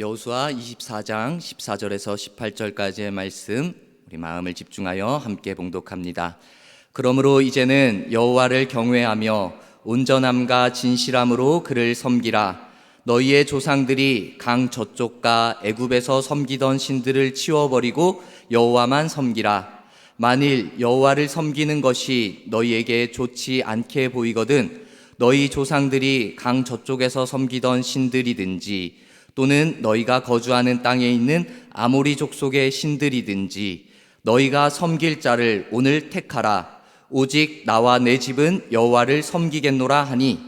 여호수아 24장 14절에서 18절까지의 말씀 우리 마음을 집중하여 함께 봉독합니다. 그러므로 이제는 여호와를 경외하며 온전함과 진실함으로 그를 섬기라. 너희의 조상들이 강 저쪽과 애굽에서 섬기던 신들을 치워버리고 여호와만 섬기라. 만일 여호와를 섬기는 것이 너희에게 좋지 않게 보이거든 너희 조상들이 강 저쪽에서 섬기던 신들이든지 또는 너희가 거주하는 땅에 있는 아모리 족속의 신들이든지 너희가 섬길 자를 오늘 택하라. 오직 나와 내 집은 여호와를 섬기겠노라 하니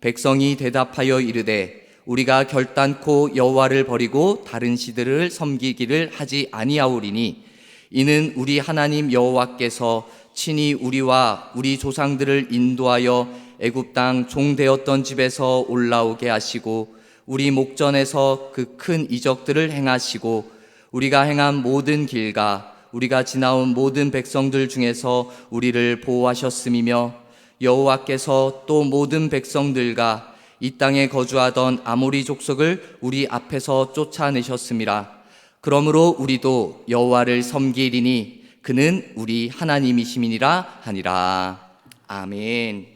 백성이 대답하여 이르되 우리가 결단코 여호와를 버리고 다른 신들을 섬기기를 하지 아니하오리니 이는 우리 하나님 여호와께서 친히 우리와 우리 조상들을 인도하여 애굽 땅 종되었던 집에서 올라오게 하시고 우리 목전에서 그 큰 이적들을 행하시고 우리가 행한 모든 길과 우리가 지나온 모든 백성들 중에서 우리를 보호하셨음이며 여호와께서 또 모든 백성들과 이 땅에 거주하던 아모리 족속을 우리 앞에서 쫓아내셨음이라 그러므로 우리도 여호와를 섬기리니 그는 우리 하나님이심이니라 하니라 아멘.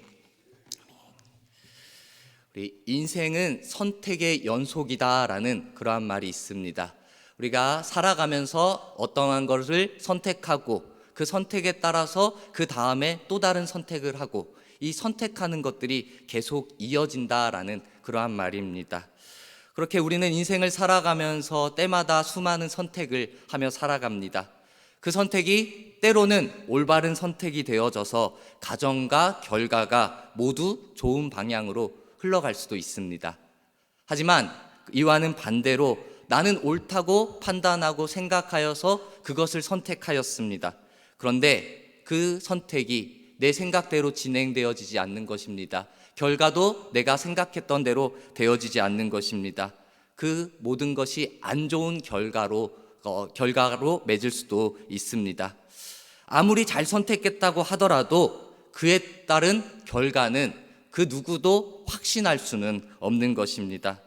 우리 인생은 선택의 연속이다라는 그러한 말이 있습니다. 우리가 살아가면서 어떠한 것을 선택하고 그 선택에 따라서 그 다음에 또 다른 선택을 하고 이 선택하는 것들이 계속 이어진다라는 그러한 말입니다. 그렇게 우리는 인생을 살아가면서 때마다 수많은 선택을 하며 살아갑니다. 그 선택이 때로는 올바른 선택이 되어져서 가정과 결과가 모두 좋은 방향으로 흘러갈 수도 있습니다. 하지만 이와는 반대로 나는 옳다고 판단하고 생각하여서 그것을 선택하였습니다. 그런데 그 선택이 내 생각대로 진행되어지지 않는 것입니다. 결과도 내가 생각했던 대로 되어지지 않는 것입니다. 그 모든 것이 안 좋은 결과로 어, 결과로 맺을 수도 있습니다. 아무리 잘 선택했다고 하더라도 그에 따른 결과는 그 누구도 확신할 수는 없는 것입니다.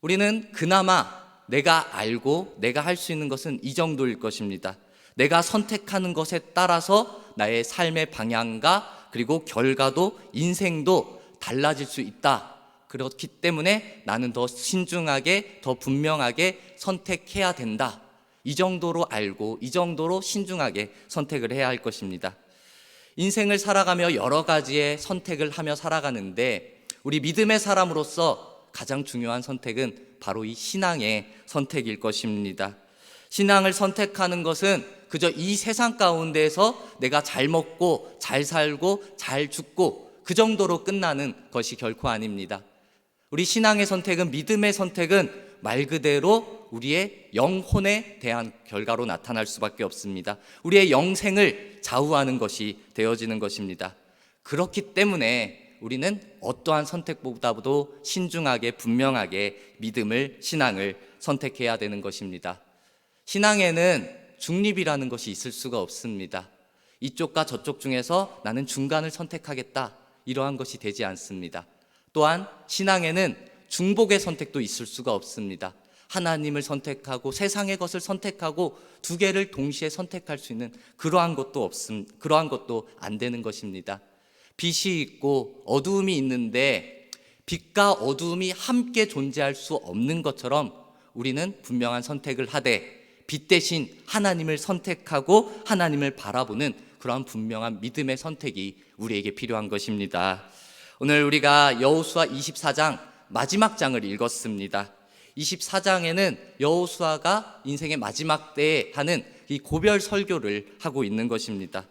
우리는 그나마 내가 알고 내가 할 수 있는 것은 이 정도일 것입니다. 내가 선택하는 것에 따라서 나의 삶의 방향과 그리고 결과도 인생도 달라질 수 있다. 그렇기 때문에 나는 더 신중하게, 더 분명하게 선택해야 된다. 이 정도로 알고, 이 정도로 신중하게 선택을 해야 할 것입니다. 인생을 살아가며 여러 가지의 선택을 하며 살아가는데, 우리 믿음의 사람으로서 가장 중요한 선택은 바로 이 신앙의 선택일 것입니다. 신앙을 선택하는 것은 그저 이 세상 가운데에서 내가 잘 먹고 잘 살고 잘 죽고 그 정도로 끝나는 것이 결코 아닙니다. 우리 신앙의 선택은 믿음의 선택은 말 그대로 우리의 영혼에 대한 결과로 나타날 수밖에 없습니다. 우리의 영생을 좌우하는 것이 되어지는 것입니다. 그렇기 때문에 우리는 어떠한 선택보다도 신중하게 분명하게 믿음을 신앙을 선택해야 되는 것입니다. 신앙에는 중립이라는 것이 있을 수가 없습니다. 이쪽과 저쪽 중에서 나는 중간을 선택하겠다. 이러한 것이 되지 않습니다. 또한 신앙에는 중복의 선택도 있을 수가 없습니다. 하나님을 선택하고 세상의 것을 선택하고 두 개를 동시에 선택할 수 있는 그러한 것도 없음, 그러한 것도 안 되는 것입니다. 빛이 있고 어두움이 있는데 빛과 어두움이 함께 존재할 수 없는 것처럼 우리는 분명한 선택을 하되 빛 대신 하나님을 선택하고 하나님을 바라보는 그러한 분명한 믿음의 선택이 우리에게 필요한 것입니다. 오늘 우리가 여호수아 24장 마지막 장을 읽었습니다. 24장에는 여호수아가 인생의 마지막 때에 하는 이 고별 설교를 하고 있는 것입니다.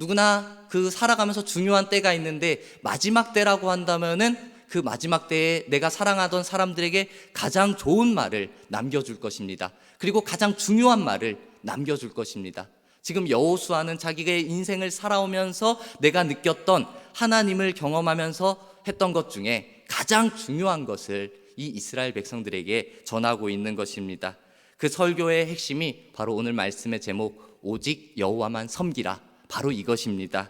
누구나 그 살아가면서 중요한 때가 있는데 마지막 때라고 한다면은 그 마지막 때에 내가 사랑하던 사람들에게 가장 좋은 말을 남겨줄 것입니다. 그리고 가장 중요한 말을 남겨줄 것입니다. 지금 여호수아는 자기의 인생을 살아오면서 내가 느꼈던 하나님을 경험하면서 했던 것 중에 가장 중요한 것을 이 이스라엘 백성들에게 전하고 있는 것입니다. 그 설교의 핵심이 바로 오늘 말씀의 제목 오직 여호와만 섬기라 바로 이것입니다.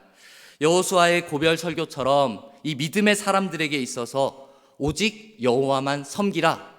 여호수아의 고별 설교처럼 이 믿음의 사람들에게 있어서 오직 여호와만 섬기라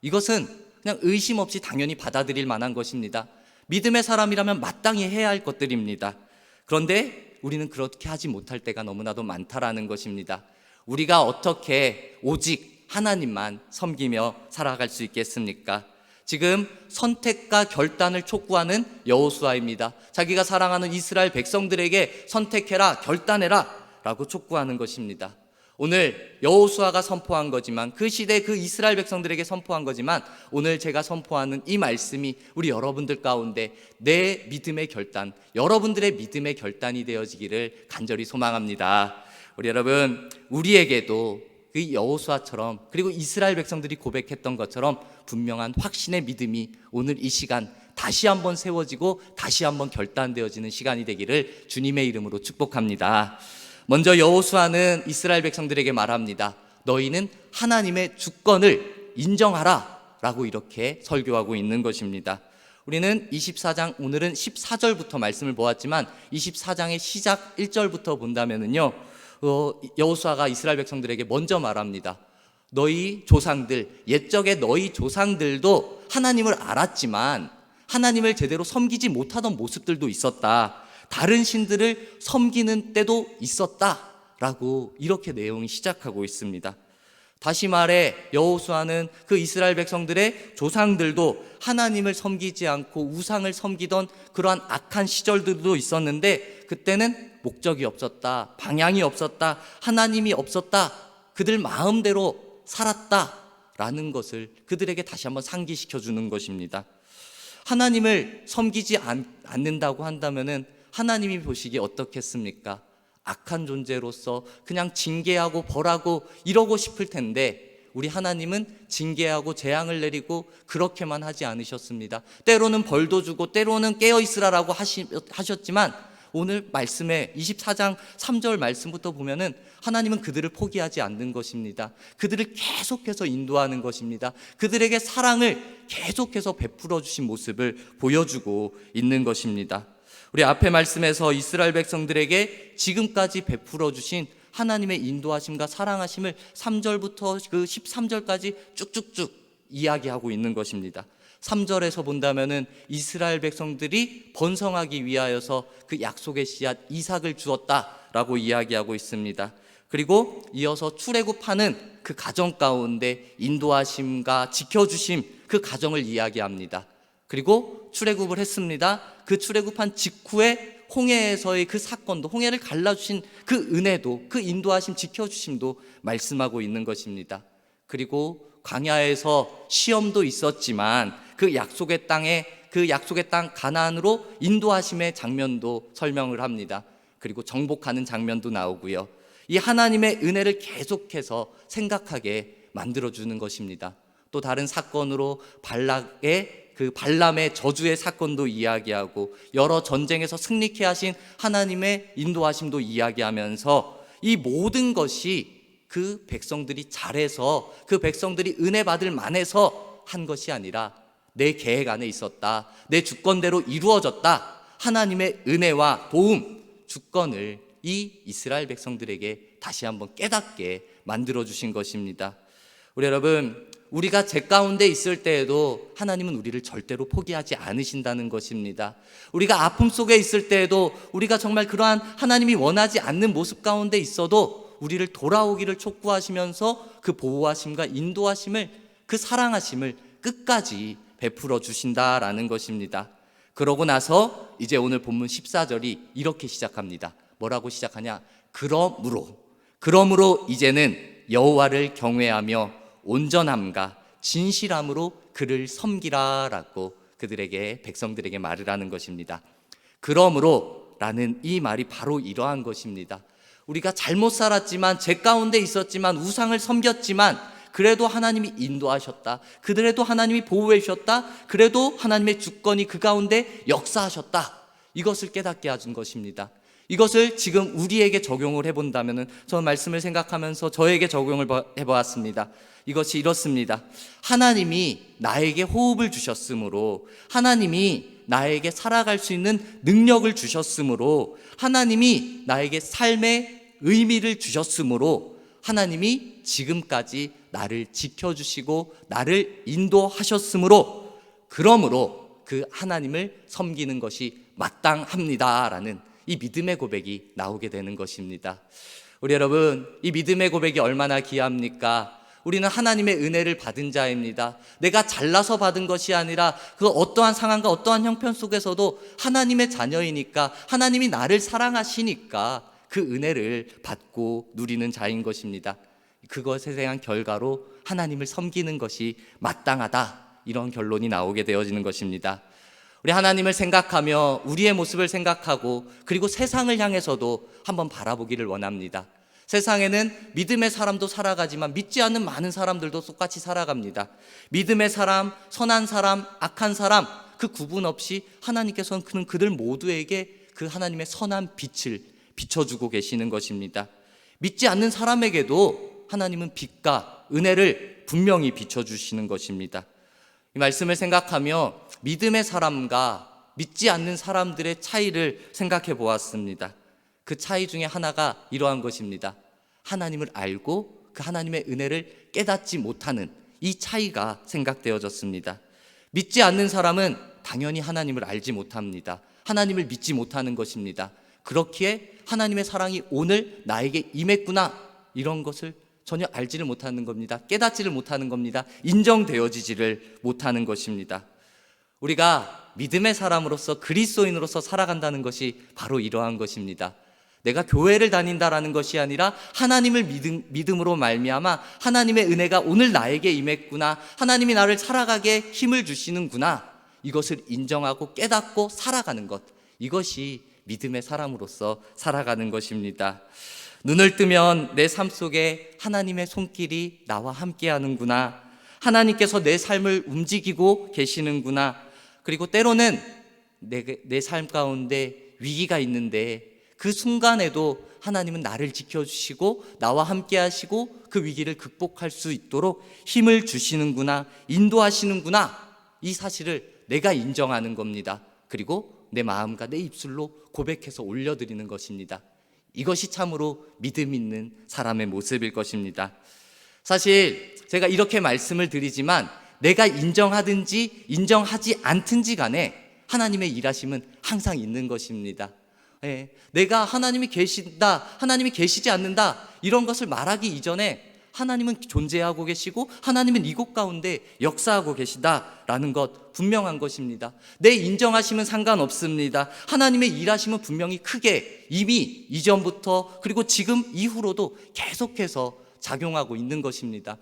이것은 그냥 의심 없이 당연히 받아들일 만한 것입니다. 믿음의 사람이라면 마땅히 해야 할 것들입니다. 그런데 우리는 그렇게 하지 못할 때가 너무나도 많다라는 것입니다. 우리가 어떻게 오직 하나님만 섬기며 살아갈 수 있겠습니까? 지금 선택과 결단을 촉구하는 여호수아입니다. 자기가 사랑하는 이스라엘 백성들에게 선택해라, 결단해라 라고 촉구하는 것입니다. 오늘 여호수아가 선포한 거지만 그 시대 그 이스라엘 백성들에게 선포한 거지만 오늘 제가 선포하는 이 말씀이 우리 여러분들 가운데 내 믿음의 결단, 여러분들의 믿음의 결단이 되어지기를 간절히 소망합니다. 우리 여러분, 우리에게도 그 여호수아처럼 그리고 이스라엘 백성들이 고백했던 것처럼 분명한 확신의 믿음이 오늘 이 시간 다시 한번 세워지고 다시 한번 결단되어지는 시간이 되기를 주님의 이름으로 축복합니다. 먼저 여호수아는 이스라엘 백성들에게 말합니다. 너희는 하나님의 주권을 인정하라라고 이렇게 설교하고 있는 것입니다. 우리는 24장 오늘은 14절부터 말씀을 보았지만 24장의 시작 1절부터 본다면은요. 어, 여호수아가 이스라엘 백성들에게 먼저 말합니다. 너희 조상들 옛적에 너희 조상들도 하나님을 알았지만 하나님을 제대로 섬기지 못하던 모습들도 있었다. 다른 신들을 섬기는 때도 있었다라고 이렇게 내용이 시작하고 있습니다. 다시 말해 여호수아는 그 이스라엘 백성들의 조상들도 하나님을 섬기지 않고 우상을 섬기던 그러한 악한 시절들도 있었는데 그때는 목적이 없었다. 방향이 없었다. 하나님이 없었다. 그들 마음대로 살았다 라는 것을 그들에게 다시 한번 상기시켜 주는 것입니다. 하나님을 섬기지 않, 않는다고 한다면은 하나님이 보시기에 어떻겠습니까? 악한 존재로서 그냥 징계하고 벌하고 이러고 싶을 텐데 우리 하나님은 징계하고 재앙을 내리고 그렇게만 하지 않으셨습니다. 때로는 벌도 주고 때로는 깨어 있으라라고 하셨지만 오늘 말씀에 24장 3절 말씀부터 보면은 하나님은 그들을 포기하지 않는 것입니다. 그들을 계속해서 인도하는 것입니다. 그들에게 사랑을 계속해서 베풀어 주신 모습을 보여주고 있는 것입니다. 우리 앞에 말씀에서 이스라엘 백성들에게 지금까지 베풀어 주신 하나님의 인도하심과 사랑하심을 3절부터 그 13절까지 쭉쭉쭉 이야기하고 있는 것입니다. 3절에서 본다면은 이스라엘 백성들이 번성하기 위하여서 그 약속의 씨앗 이삭을 주었다라고 이야기하고 있습니다. 그리고 이어서 출애굽하는 그 가정 가운데 인도하심과 지켜주심 그 가정을 이야기합니다. 그리고 출애굽을 했습니다. 그 출애굽한 직후에 홍해에서의 그 사건도 홍해를 갈라주신 그 은혜도 그 인도하심 지켜주심도 말씀하고 있는 것입니다. 그리고 광야에서 시험도 있었지만 그 약속의 땅에 그 약속의 땅 가나안으로 인도하심의 장면도 설명을 합니다. 그리고 정복하는 장면도 나오고요. 이 하나님의 은혜를 계속해서 생각하게 만들어 주는 것입니다. 또 다른 사건으로 발락의 그 발람의 저주의 사건도 이야기하고 여러 전쟁에서 승리케 하신 하나님의 인도하심도 이야기하면서 이 모든 것이 그 백성들이 잘해서 그 백성들이 은혜 받을 만해서 한 것이 아니라 내 계획 안에 있었다. 내 주권대로 이루어졌다. 하나님의 은혜와 도움, 주권을 이 이스라엘 백성들에게 다시 한번 깨닫게 만들어 주신 것입니다. 우리 여러분, 우리가 제 가운데 있을 때에도 하나님은 우리를 절대로 포기하지 않으신다는 것입니다. 우리가 아픔 속에 있을 때에도 우리가 정말 그러한 하나님이 원하지 않는 모습 가운데 있어도 우리를 돌아오기를 촉구하시면서 그 보호하심과 인도하심을 그 사랑하심을 끝까지 베풀어 주신다라는 것입니다. 그러고 나서 이제 오늘 본문 14절이 이렇게 시작합니다. 뭐라고 시작하냐? 그러므로 그러므로 이제는 여호와를 경외하며 온전함과 진실함으로 그를 섬기라라고 그들에게 백성들에게 말을 하는 것입니다. 그러므로라는 이 말이 바로 이러한 것입니다. 우리가 잘못 살았지만 제 가운데 있었지만 우상을 섬겼지만 그래도 하나님이 인도하셨다. 그들에도 하나님이 보호해 주셨다. 그래도 하나님의 주권이 그 가운데 역사하셨다. 이것을 깨닫게 해준 것입니다. 이것을 지금 우리에게 적용을 해본다면은 저는 말씀을 생각하면서 저에게 적용을 해보았습니다. 이것이 이렇습니다. 하나님이 나에게 호흡을 주셨으므로 하나님이 나에게 살아갈 수 있는 능력을 주셨으므로 하나님이 나에게 삶의 의미를 주셨으므로 하나님이 지금까지 나를 지켜주시고 나를 인도하셨으므로 그러므로 그 하나님을 섬기는 것이 마땅합니다라는 이 믿음의 고백이 나오게 되는 것입니다. 우리 여러분, 이 믿음의 고백이 얼마나 귀합니까? 우리는 하나님의 은혜를 받은 자입니다. 내가 잘나서 받은 것이 아니라 그 어떠한 상황과 어떠한 형편 속에서도 하나님의 자녀이니까 하나님이 나를 사랑하시니까 그 은혜를 받고 누리는 자인 것입니다. 그것에 대한 결과로 하나님을 섬기는 것이 마땅하다. 이런 결론이 나오게 되어지는 것입니다. 우리 하나님을 생각하며 우리의 모습을 생각하고 그리고 세상을 향해서도 한번 바라보기를 원합니다. 세상에는 믿음의 사람도 살아가지만 믿지 않는 많은 사람들도 똑같이 살아갑니다. 믿음의 사람, 선한 사람, 악한 사람 그 구분 없이 하나님께서는 그들 모두에게 그 하나님의 선한 빛을 비춰주고 계시는 것입니다. 믿지 않는 사람에게도 하나님은 빛과 은혜를 분명히 비춰주시는 것입니다. 이 말씀을 생각하며 믿음의 사람과 믿지 않는 사람들의 차이를 생각해 보았습니다. 그 차이 중에 하나가 이러한 것입니다. 하나님을 알고 그 하나님의 은혜를 깨닫지 못하는 이 차이가 생각되어졌습니다. 믿지 않는 사람은 당연히 하나님을 알지 못합니다. 하나님을 믿지 못하는 것입니다. 그렇기에 하나님의 사랑이 오늘 나에게 임했구나 이런 것을 전혀 알지를 못하는 겁니다. 깨닫지를 못하는 겁니다. 인정되어지지를 못하는 것입니다. 우리가 믿음의 사람으로서 그리스도인으로서 살아간다는 것이 바로 이러한 것입니다. 내가 교회를 다닌다라는 것이 아니라 하나님을 믿음, 믿음 으로 말미암아 하나님의 은혜가 오늘 나에게 임했구나. 하나님이 나를 살아가게 힘을 주시는구나. 이것을 인정하고 깨닫고 살아가는 것. 이것이 믿음의 사람으로서 살아가는 것입니다. 눈을 뜨면 내 삶 속에 하나님의 손길이 나와 함께 하는구나. 하나님께서 내 삶을 움직이고 계시는구나. 그리고 때로는 내삶 가운데 위기가 있는데 그 순간에도 하나님은 나를 지켜주시고 나와 함께 하시고 그 위기를 극복할 수 있도록 힘을 주시는구나, 인도하시는구나. 이 사실을 내가 인정하는 겁니다. 그리고 내 마음과 내 입술로 고백해서 올려드리는 것입니다. 이것이 참으로 믿음 있는 사람의 모습일 것입니다. 사실 제가 이렇게 말씀을 드리지만 내가 인정하든지 인정하지 않든지 간에 하나님의 일하심은 항상 있는 것입니다. 예, 내가 하나님이 계신다, 하나님이 계시지 않는다, 이런 것을 말하기 이전에 하나님은 존재하고 계시고 하나님은 이곳 가운데 역사하고 계시다라는 것 분명한 것입니다. 내 인정하심은 상관없습니다. 하나님의 일하심은 분명히 크게 이미 이전부터 그리고 지금 이후로도 계속해서 작용하고 있는 것입니다.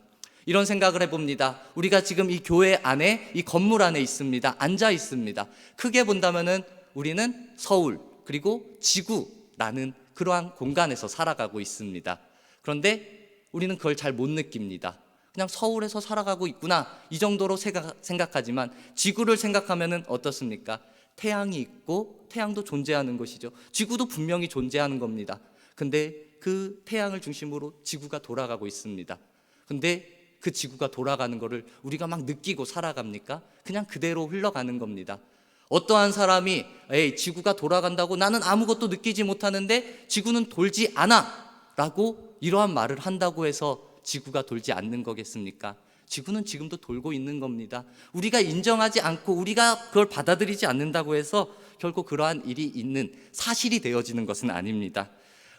이런 생각을 해봅니다. 우리가 지금 이 교회 안에, 이 건물 안에 있습니다. 앉아 있습니다. 크게 본다면은 우리는 서울, 그리고 지구라는 그러한 공간에서 살아가고 있습니다. 그런데 우리는 그걸 잘 못 느낍니다. 그냥 서울에서 살아가고 있구나 이 정도로 생각하지만 지구를 생각하면은 어떻습니까? 태양이 있고 태양도 존재하는 것이죠. 지구도 분명히 존재하는 겁니다. 근데 그 태양을 중심으로 지구가 돌아가고 있습니다. 근데 그 지구가 돌아가는 것을 우리가 막 느끼고 살아갑니까? 그냥 그대로 흘러가는 겁니다. 어떠한 사람이 에이 지구가 돌아간다고 나는 아무것도 느끼지 못하는데 지구는 돌지 않아 라고 이러한 말을 한다고 해서 지구가 돌지 않는 거겠습니까? 지구는 지금도 돌고 있는 겁니다. 우리가 인정하지 않고 우리가 그걸 받아들이지 않는다고 해서 결국 그러한 일이 있는 사실이 되어지는 것은 아닙니다.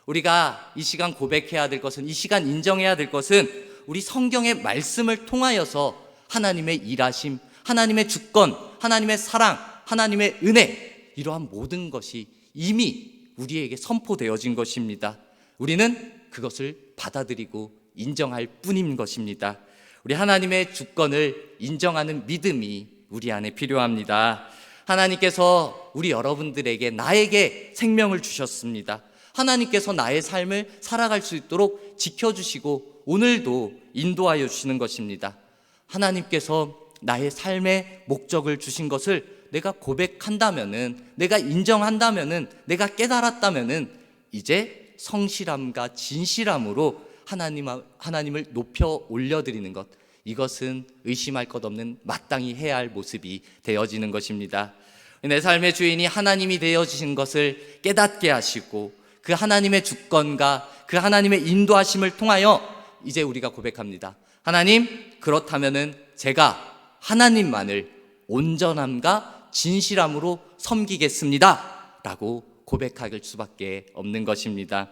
우리가 이 시간 고백해야 될 것은 이 시간 인정해야 될 것은 우리 성경의 말씀을 통하여서 하나님의 일하심, 하나님의 주권, 하나님의 사랑, 하나님의 은혜 이러한 모든 것이 이미 우리에게 선포되어진 것입니다. 우리는 그것을 받아들이고 인정할 뿐인 것입니다. 우리 하나님의 주권을 인정하는 믿음이 우리 안에 필요합니다. 하나님께서 우리 여러분들에게 나에게 생명을 주셨습니다. 하나님께서 나의 삶을 살아갈 수 있도록 지켜주시고 오늘도 인도하여 주시는 것입니다. 하나님께서 나의 삶의 목적을 주신 것을 내가 고백한다면은, 내가 인정한다면은, 내가 깨달았다면은, 이제 성실함과 진실함으로 하나님, 하나님을 높여 올려드리는 것, 이것은 의심할 것 없는 마땅히 해야 할 모습이 되어지는 것입니다. 내 삶의 주인이 하나님이 되어지신 것을 깨닫게 하시고 그 하나님의 주권과 그 하나님의 인도하심을 통하여 이제 우리가 고백합니다. 하나님, 그렇다면은 제가 하나님만을 온전함과 진실함으로 섬기겠습니다. 라고 고백할 수밖에 없는 것입니다.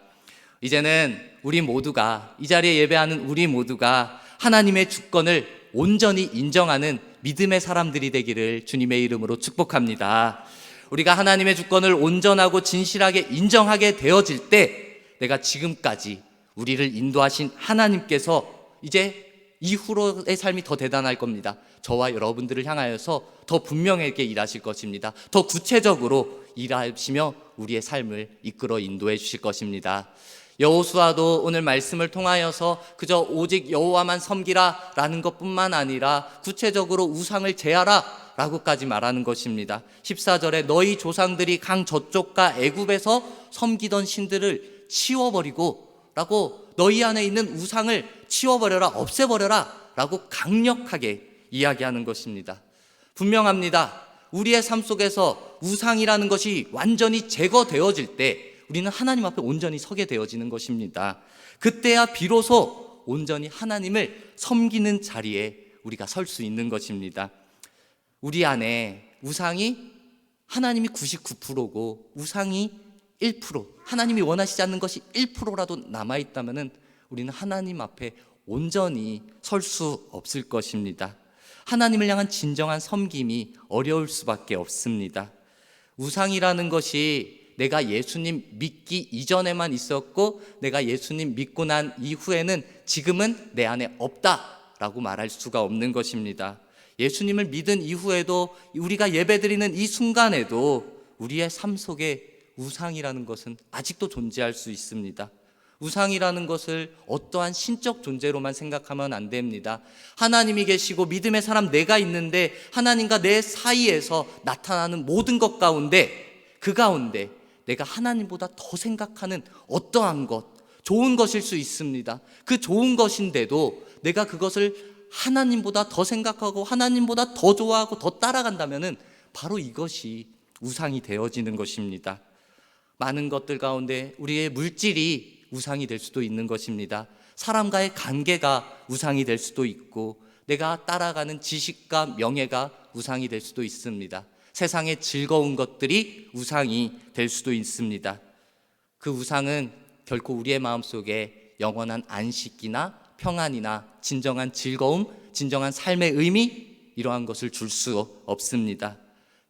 이제는 우리 모두가 이 자리에 예배하는 우리 모두가 하나님의 주권을 온전히 인정하는 믿음의 사람들이 되기를 주님의 이름으로 축복합니다. 우리가 하나님의 주권을 온전하고 진실하게 인정하게 되어질 때 내가 지금까지 우리를 인도하신 하나님께서 이제 이후로의 삶이 더 대단할 겁니다. 저와 여러분들을 향하여서 더 분명하게 일하실 것입니다. 더 구체적으로 일하시며 우리의 삶을 이끌어 인도해 주실 것입니다. 여호수아도 오늘 말씀을 통하여서 그저 오직 여호와만 섬기라라는 것뿐만 아니라 구체적으로 우상을 제하라 라고까지 말하는 것입니다. 14절에 너희 조상들이 강 저쪽과 애굽에서 섬기던 신들을 치워버리고 라고 너희 안에 있는 우상을 치워버려라 없애버려라 라고 강력하게 이야기하는 것입니다. 분명합니다. 우리의 삶 속에서 우상이라는 것이 완전히 제거되어질 때 우리는 하나님 앞에 온전히 서게 되어지는 것입니다. 그때야 비로소 온전히 하나님을 섬기는 자리에 우리가 설 수 있는 것입니다. 우리 안에 우상이 하나님이 99%고 우상이 1% 하나님이 원하시지 않는 것이 1%라도 남아 있다면은 우리는 하나님 앞에 온전히 설 수 없을 것입니다. 하나님을 향한 진정한 섬김이 어려울 수밖에 없습니다. 우상이라는 것이 내가 예수님 믿기 이전에만 있었고 내가 예수님 믿고 난 이후에는 지금은 내 안에 없다라고 말할 수가 없는 것입니다. 예수님을 믿은 이후에도 우리가 예배드리는 이 순간에도 우리의 삶 속에 우상이라는 것은 아직도 존재할 수 있습니다. 우상이라는 것을 어떠한 신적 존재로만 생각하면 안 됩니다. 하나님이 계시고 믿음의 사람 내가 있는데 하나님과 내 사이에서 나타나는 모든 것 가운데 그 가운데 내가 하나님보다 더 생각하는 어떠한 것, 좋은 것일 수 있습니다. 그 좋은 것인데도 내가 그것을 하나님보다 더 생각하고 하나님보다 더 좋아하고 더 따라간다면은 바로 이것이 우상이 되어지는 것입니다. 많은 것들 가운데 우리의 물질이 우상이 될 수도 있는 것입니다. 사람과의 관계가 우상이 될 수도 있고 내가 따라가는 지식과 명예가 우상이 될 수도 있습니다. 세상의 즐거운 것들이 우상이 될 수도 있습니다. 그 우상은 결코 우리의 마음속에 영원한 안식이나 평안이나 진정한 즐거움, 진정한 삶의 의미 이러한 것을 줄 수 없습니다.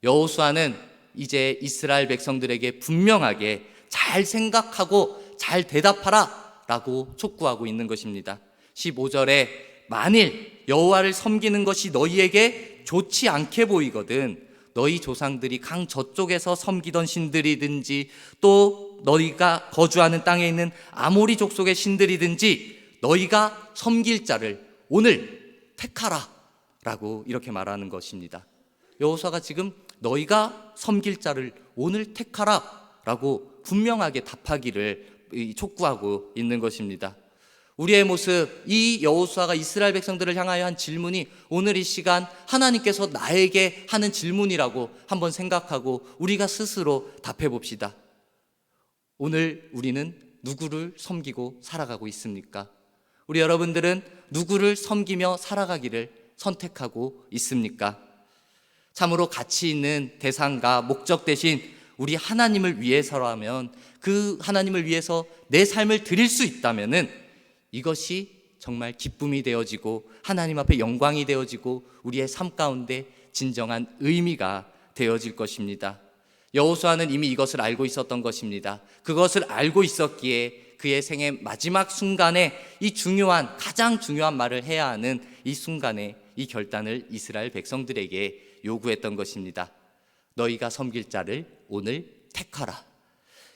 여호수아는 이제 이스라엘 백성들에게 분명하게 잘 생각하고 잘 대답하라 라고 촉구하고 있는 것입니다. 15절에 만일 여호와를 섬기는 것이 너희에게 좋지 않게 보이거든 너희 조상들이 강 저쪽에서 섬기던 신들이든지 또 너희가 거주하는 땅에 있는 아모리 족속의 신들이든지 너희가 섬길 자를 오늘 택하라 라고 이렇게 말하는 것입니다. 여호수아가 지금 너희가 섬길 자를 오늘 택하라 라고 분명하게 답하기를 촉구하고 있는 것입니다. 우리의 모습, 이 여호수아가 이스라엘 백성들을 향하여 한 질문이 오늘 이 시간 하나님께서 나에게 하는 질문이라고 한번 생각하고 우리가 스스로 답해 봅시다. 오늘 우리는 누구를 섬기고 살아가고 있습니까? 우리 여러분들은 누구를 섬기며 살아가기를 선택하고 있습니까? 참으로 가치 있는 대상과 목적 대신 우리 하나님을 위해서라면 그 하나님을 위해서 내 삶을 드릴 수 있다면은 이것이 정말 기쁨이 되어지고 하나님 앞에 영광이 되어지고 우리의 삶 가운데 진정한 의미가 되어질 것입니다. 여호수아는 이미 이것을 알고 있었던 것입니다. 그것을 알고 있었기에 그의 생의 마지막 순간에 이 중요한 가장 중요한 말을 해야 하는 이 순간에 이 결단을 이스라엘 백성들에게 요구했던 것입니다. 너희가 섬길 자를 오늘 택하라.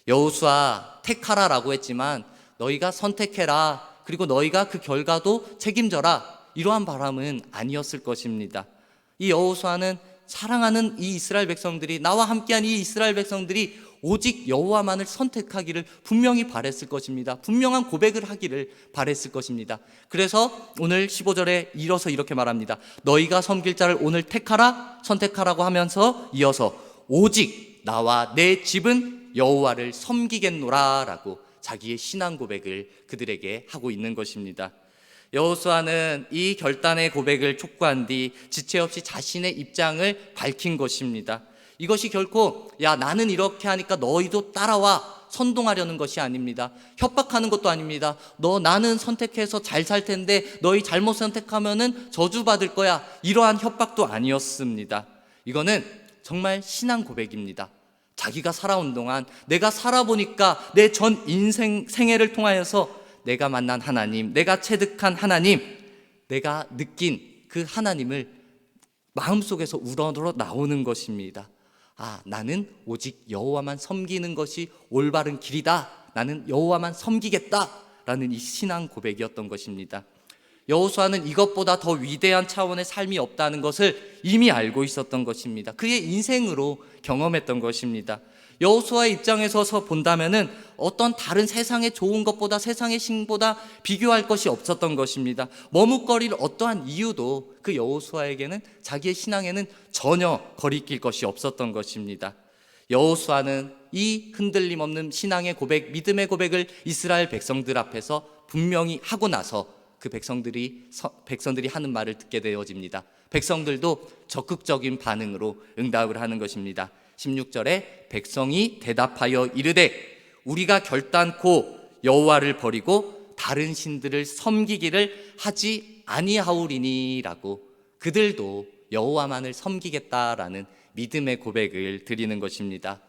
여호수아 택하라라고 했지만 너희가 선택해라. 그리고 너희가 그 결과도 책임져라. 이러한 바람은 아니었을 것입니다. 이 여호수아는 사랑하는 이 이스라엘 백성들이 나와 함께한 이 이스라엘 백성들이 오직 여호와만을 선택하기를 분명히 바랬을 것입니다. 분명한 고백을 하기를 바랬을 것입니다. 그래서 오늘 15절에 이어서 이렇게 말합니다. 너희가 섬길 자를 오늘 택하라 선택하라고 하면서 이어서 오직 나와 내 집은 여호와를 섬기겠노라라고 자기의 신앙 고백을 그들에게 하고 있는 것입니다. 여호수아는 이 결단의 고백을 촉구한 뒤 지체 없이 자신의 입장을 밝힌 것입니다. 이것이 결코 야 나는 이렇게 하니까 너희도 따라와 선동하려는 것이 아닙니다. 협박하는 것도 아닙니다. 너 나는 선택해서 잘 살 텐데 너희 잘못 선택하면은 저주받을 거야. 이러한 협박도 아니었습니다. 이거는 정말 신앙 고백입니다. 자기가 살아온 동안 내가 살아보니까 내 전 인생 생애를 통하여서 내가 만난 하나님, 내가 체득한 하나님, 내가 느낀 그 하나님을 마음속에서 우러러 나오는 것입니다. 아, 나는 오직 여호와만 섬기는 것이 올바른 길이다. 나는 여호와만 섬기겠다 라는 이 신앙 고백이었던 것입니다. 여호수아는 이것보다 더 위대한 차원의 삶이 없다는 것을 이미 알고 있었던 것입니다. 그의 인생으로 경험했던 것입니다. 여호수아의 입장에서 본다면은 어떤 다른 세상의 좋은 것보다 세상의 신보다 비교할 것이 없었던 것입니다. 머뭇거릴 어떠한 이유도 그 여호수아에게는 자기의 신앙에는 전혀 거리낄 것이 없었던 것입니다. 여호수아는 이 흔들림 없는 신앙의 고백, 믿음의 고백을 이스라엘 백성들 앞에서 분명히 하고 나서 그 백성들이 서- 백성들이 하는 말을 듣게 되어집니다. 백성들도 적극적인 반응으로 응답을 하는 것입니다. 16절에 백성이 대답하여 이르되 우리가 결단코 여호와를 버리고 다른 신들을 섬기기를 하지 아니하오리니라고 그들도 여호와만을 섬기겠다라는 믿음의 고백을 드리는 것입니다.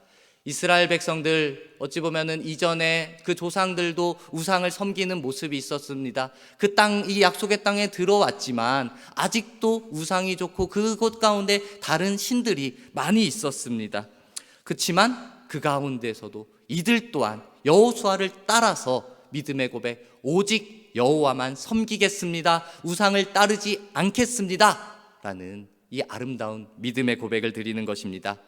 이스라엘 백성들 어찌 보면은 이전에 그 조상들도 우상을 섬기는 모습이 있었습니다. 그 땅, 이 약속의 땅에 들어왔지만 아직도 우상이 좋고 그곳 가운데 다른 신들이 많이 있었습니다. 그렇지만 그 가운데서도 이들 또한 여호수아를 따라서 믿음의 고백 오직 여호와만 섬기겠습니다. 우상을 따르지 않겠습니다 라는 이 아름다운 믿음의 고백을 드리는 것입니다.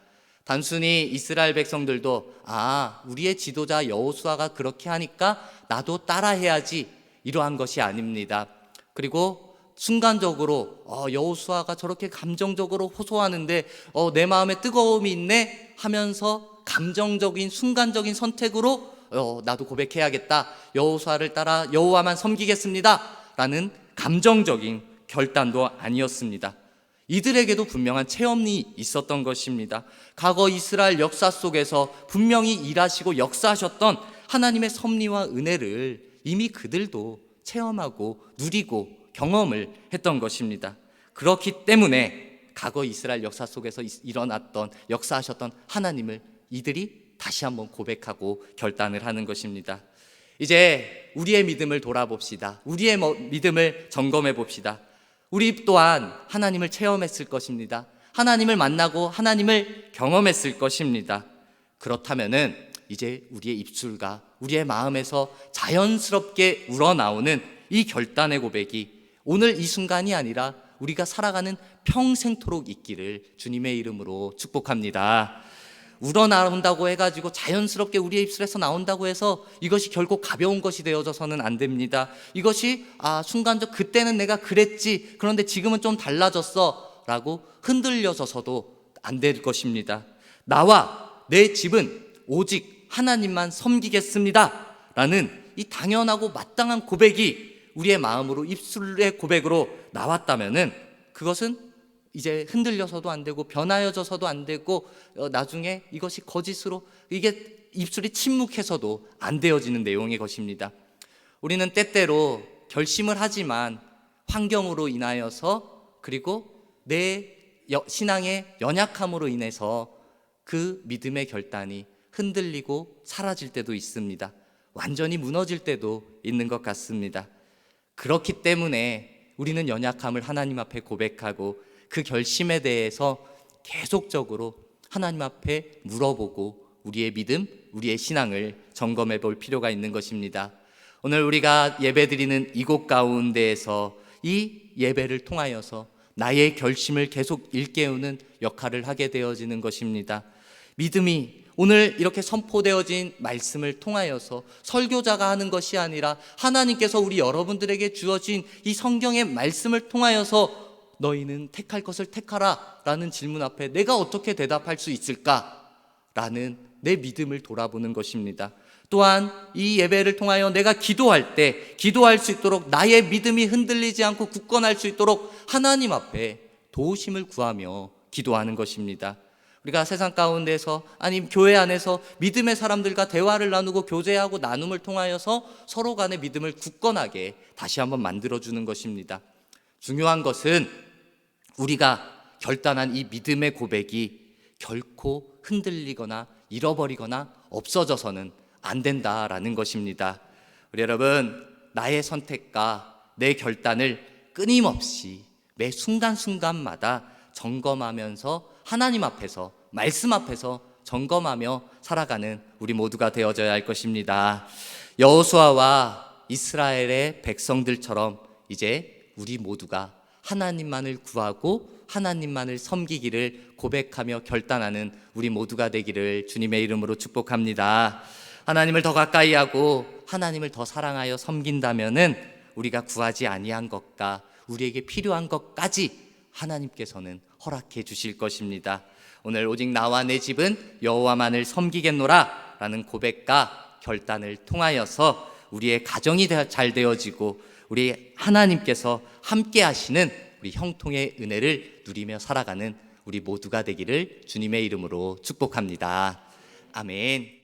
단순히 이스라엘 백성들도 아 우리의 지도자 여호수아가 그렇게 하니까 나도 따라해야지 이러한 것이 아닙니다. 그리고 순간적으로 어, 여호수아가 저렇게 감정적으로 호소하는데 어, 내 마음에 뜨거움이 있네 하면서 감정적인 순간적인 선택으로 어, 나도 고백해야겠다 여호수아를 따라 여호와만 섬기겠습니다라는 감정적인 결단도 아니었습니다. 이들에게도 분명한 체험이 있었던 것입니다. 과거 이스라엘 역사 속에서 분명히 일하시고 역사하셨던 하나님의 섭리와 은혜를 이미 그들도 체험하고 누리고 경험을 했던 것입니다. 그렇기 때문에 과거 이스라엘 역사 속에서 이- 일어났던 역사하셨던 하나님을 이들이 다시 한번 고백하고 결단을 하는 것입니다. 이제 우리의 믿음을 돌아봅시다. 우리의 뭐- 믿음을 점검해 봅시다. 우리 또한 하나님을 체험했을 것입니다. 하나님을 만나고 하나님을 경험했을 것입니다. 그렇다면은 이제 우리의 입술과 우리의 마음에서 자연스럽게 우러나오는 이 결단의 고백이 오늘 이 순간이 아니라 우리가 살아가는 평생토록 있기를 주님의 이름으로 축복합니다. 우러나온다고 해가지고 자연스럽게 우리의 입술에서 나온다고 해서 이것이 결코 가벼운 것이 되어져서는 안 됩니다. 이것이 아 순간적 그때는 내가 그랬지 그런데 지금은 좀 달라졌어라고 흔들려져서도 안 될 것입니다. 나와 내 집은 오직 하나님만 섬기겠습니다라는 이 당연하고 마땅한 고백이 우리의 마음으로 입술의 고백으로 나왔다면은 그것은 이제 흔들려서도 안 되고 변하여져서도 안 되고 어, 나중에 이것이 거짓으로 이게 입술이 침묵해서도 안 되어지는 내용의 것입니다. 우리는 때때로 결심을 하지만 환경으로 인하여서 그리고 내 여- 신앙의 연약함으로 인해서 그 믿음의 결단이 흔들리고 사라질 때도 있습니다. 완전히 무너질 때도 있는 것 같습니다. 그렇기 때문에 우리는 연약함을 하나님 앞에 고백하고 그 결심에 대해서 계속적으로 하나님 앞에 물어보고 우리의 믿음, 우리의 신앙을 점검해 볼 필요가 있는 것입니다. 오늘 우리가 예배 드리는 이곳 가운데에서 이 예배를 통하여서 나의 결심을 계속 일깨우는 역할을 하게 되어지는 것입니다. 믿음이 오늘 이렇게 선포되어진 말씀을 통하여서 설교자가 하는 것이 아니라 하나님께서 우리 여러분들에게 주어진 이 성경의 말씀을 통하여서 너희는 택할 것을 택하라 라는 질문 앞에 내가 어떻게 대답할 수 있을까? 라는 내 믿음을 돌아보는 것입니다. 또한 이 예배를 통하여 내가 기도할 때 기도할 수 있도록 나의 믿음이 흔들리지 않고 굳건할 수 있도록 하나님 앞에 도우심을 구하며 기도하는 것입니다. 우리가 세상 가운데서 아니면 교회 안에서 믿음의 사람들과 대화를 나누고 교제하고 나눔을 통하여서 서로 간의 믿음을 굳건하게 다시 한번 만들어 주는 것입니다. 중요한 것은 우리가 결단한 이 믿음의 고백이 결코 흔들리거나 잃어버리거나 없어져서는 안 된다라는 것입니다. 우리 여러분, 나의 선택과 내 결단을 끊임없이 매 순간순간마다 점검하면서 하나님 앞에서, 말씀 앞에서 점검하며 살아가는 우리 모두가 되어져야 할 것입니다. 여호수아와 이스라엘의 백성들처럼 이제 우리 모두가 하나님만을 구하고 하나님만을 섬기기를 고백하며 결단하는 우리 모두가 되기를 주님의 이름으로 축복합니다. 하나님을 더 가까이 하고 하나님을 더 사랑하여 섬긴다면은 우리가 구하지 아니한 것과 우리에게 필요한 것까지 하나님께서는 허락해 주실 것입니다. 오늘 오직 나와 내 집은 여호와만을 섬기겠노라라는 고백과 결단을 통하여서 우리의 가정이 되- 잘 되어지고 우리 하나님께서 함께 하시는 우리 형통의 은혜를 누리며 살아가는 우리 모두가 되기를 주님의 이름으로 축복합니다. 아멘.